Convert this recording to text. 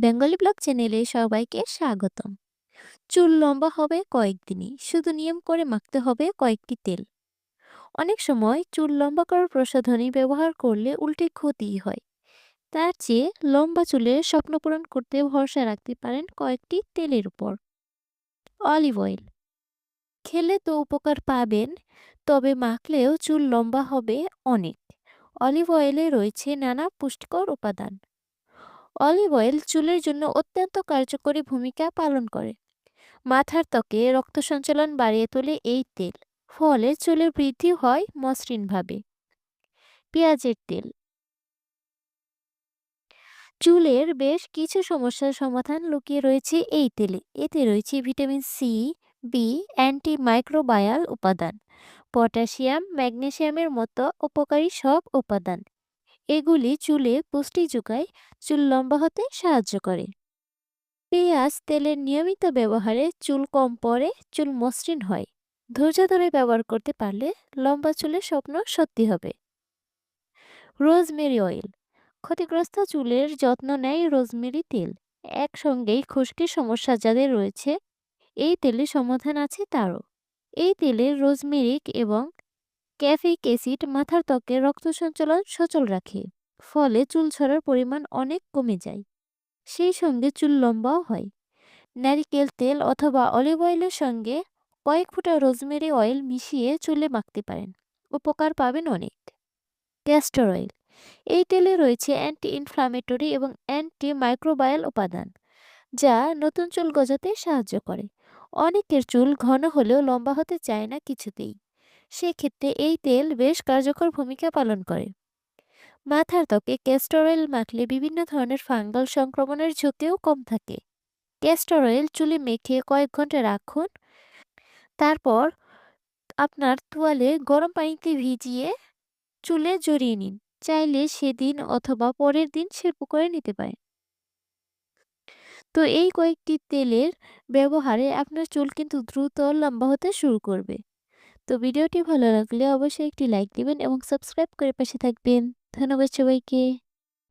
Bengali blog চ্যানেলে সবাইকে স্বাগতম। চুল লম্বা হবে কয়েকদিনই, শুধু নিয়ম করে মাখতে হবে কয়েকটি তেল। অনেক সময় চুল লম্বা করার প্রসাধনী ব্যবহার করলে উল্টে ক্ষতিই হয়। তার চেয়ে লম্বা চুলের স্বপ্ন পূরণ করতে ভরসা রাখতে পারেন কয়েকটি তেলের উপর। Olive oil. খেলে তো উপকার পাবেন, তবে মাখলেও চুল লম্বা হবে অনেক। অলিভ অয়েলে রয়েছে নানা পুষ্টিকর উপাদান। অলিভ অয়েল চুলের জন্য অত্যন্ত কার্যকরী ভূমিকা পালন করে। মাথার ত্বকে রক্ত সঞ্চালন বাড়িয়ে তোলে এই তেল, ফলে চুলের বৃদ্ধি হয় মসৃণভাবে। পেঁয়াজের তেল। চুলের বেশ কিছু সমস্যার সমাধান লুকিয়ে রয়েছে এই তেলে। এতে রয়েছে vitamin C B anti microbial উপাদান পটাশিয়াম ম্যাগনেশিয়ামের মতো উপকারী সব উপাদান। এগুলি চুলে পুষ্টি যোগায়, চুল লম্বা হতে সাহায্য করে। পেঁয়াজ তেলের নিয়মিত ব্যবহারে চুল কম পরে চুল মসৃণ হয়। ধৈর্য ধরে ব্যবহার করতে পারলে লম্বা চুলের স্বপ্ন সত্যি হবে। Rosemary oil. ক্ষতিগ্রস্ত চুলের যত্ন নেয় রোজমেরি তেল। একসঙ্গেই খুশকির সমস্যা যাদের রয়েছে, এই তেলের সমাধান আছে তারও। এই তেলে রোজমেরিক এবং ক্যাফিক অ্যাসিড মাথার ত্বকে রক্ত সঞ্চালন সচল রাখে, ফলে চুল ছড়ার পরিমাণ অনেক কমে যায়। সেই সঙ্গে চুল লম্বাও হয়। নারিকেল তেল অথবা অলিভ অয়েলের সঙ্গে কয়েক ফুটা রোজমেরি অয়েল মিশিয়ে চুলে মাখতে পারেন। উপকার পাবেন অনেক। Castor oil. এই তেলে রয়েছে অ্যান্টি ইনফ্লামেটরি এবং অ্যান্টি মাইক্রোবায়াল উপাদান, যা নতুন চুল গজাতে সাহায্য করে। অনেকের চুল ঘন হলেও লম্বা হতে চায় না কিছুতেই। সেক্ষেত্রে এই তেল বেশ কার্যকর ভূমিকা পালন করে। মাথার ত্বকে ক্যাস্টর অয়েল মাখলে বিভিন্ন ধরনের ফাঙ্গাল সংক্রমণের ঝুঁকিও কম থাকে। ক্যাস্টর অয়েল চুলে মেখে কয়েক ঘণ্টা রাখুন। তারপর আপনার তোয়ালে গরম পানিতে ভিজিয়ে চুলে জড়িয়ে নিন। চাইলে সেদিন অথবা পরের দিন শ্যাম্পু করে নিতে পারেন। তো এই কয়েকটি তেলের ব্যবহারে আপনার চুল কিন্তু দ্রুত লম্বা হতে শুরু করবে। তো ভিডিওটি ভালো লাগলে অবশ্যই একটি লাইক দিবেন এবং সাবস্ক্রাইব করে পাশে থাকবেন। ধন্যবাদ সবাইকে।